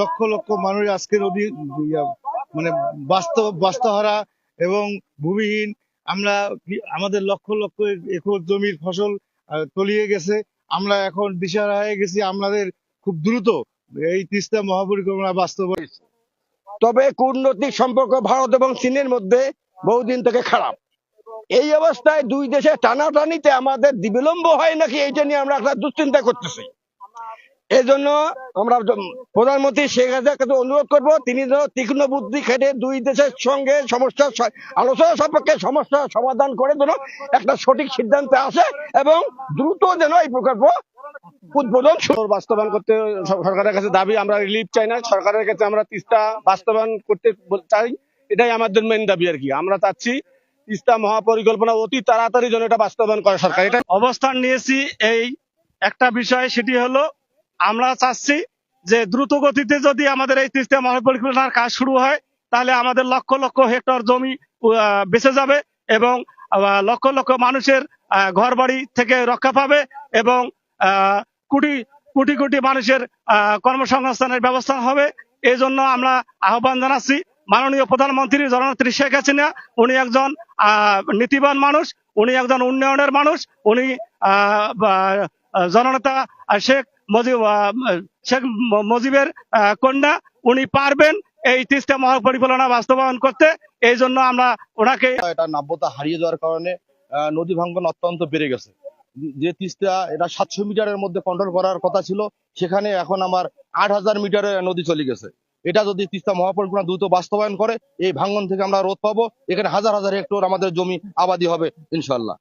লক্ষ লক্ষ মানুষ আজকের মানে বাস্তব বাস্তহারা এবং ভূমিহীন। আমরা আমাদের লক্ষ লক্ষ একর জমির ফসল তলিয়ে গেছে। আমরা এখন দিশারা হয়ে গেছি। আমাদের খুব দ্রুত এই তিস্তা মহাপরিকল্পনা বাস্তবায়ন তবে কূটনৈতিক সম্পর্ক ভারত এবং চীনের মধ্যে বহুদিন থেকে খারাপ। এই অবস্থায় দুই দেশে টানাটানিতে আমাদের বিলম্ব হয় নাকি এইটা নিয়ে আমরা একটা দুশ্চিন্তা করতেছি। এই জন্য আমরা প্রধানমন্ত্রী শেখ হাসিনার কাছে অনুরোধ করব তিনি যেন তীক্ষ্ণ বুদ্ধি খেটে দুই দেশের সঙ্গে সমস্যা স- আলোচনা সাপেক্ষে সমস্যা সমাধান করে যেন একটা সঠিক সিদ্ধান্তে আসে এবং দ্রুত যেন এই প্রকল্প উদ্বোধন বাস্তবায়ন করতে সরকারের কাছে দাবি আমরা রিলিফ চাই না। সরকারের কাছে আমরা তিস্তা বাস্তবায়ন করতে চাই। এটাই আমাদের মেন দাবি আর কি। আমরা চাচ্ছি তিস্তা মহাপরিকল্পনা অতি তাড়াতাড়ি যেন এটা বাস্তবায়ন করে সরকার। এটা অবস্থান নিয়েছি এই একটা বিষয় সেটি হলো আমরা চাচ্ছি যে দ্রুত গতিতে যদি আমাদের এই তিস্তা মহাপরিকল্পনার কাজ শুরু হয়, তাহলে আমাদের লক্ষ লক্ষ হেক্টর জমি বেঁচে যাবে এবং লক্ষ লক্ষ মানুষের ঘর বাড়ি থেকে রক্ষা পাবে এবং কোটি কোটি কোটি মানুষের কর্মসংস্থানের ব্যবস্থা হবে। এই জন্য আমরা আহ্বান জানাচ্ছি, মাননীয় প্রধানমন্ত্রী জননেত্রী শেখ হাসিনা, উনি একজন নীতিবান মানুষ, উনি একজন উন্নয়নের মানুষ, উনি জননেতা শেখ মুজিব শেখ মুজিবের কন্যা উনি পারবেন এই তিস্তা মহাপরিকল্পনা বাস্তবায়ন করতে। এই জন্য আমরা ওনাকে এটা নাব্যতা হারিয়ে যাওয়ার কারণে নদী ভাঙ্গন অত্যন্ত বেড়ে গেছে। যে তিস্তা এটা সাতশো মিটারের মধ্যে কন্ট্রোল করার কথা ছিল সেখানে এখন আমার আট হাজার মিটারে নদী চলে গেছে। এটা যদি তিস্তা মহাপরিকল্পনা দ্রুত বাস্তবায়ন করে এই ভাঙ্গন থেকে আমরা রোধ পাবো। এখানে হাজার হাজার হেক্টর আমাদের জমি আবাদি হবে ইনশাল্লাহ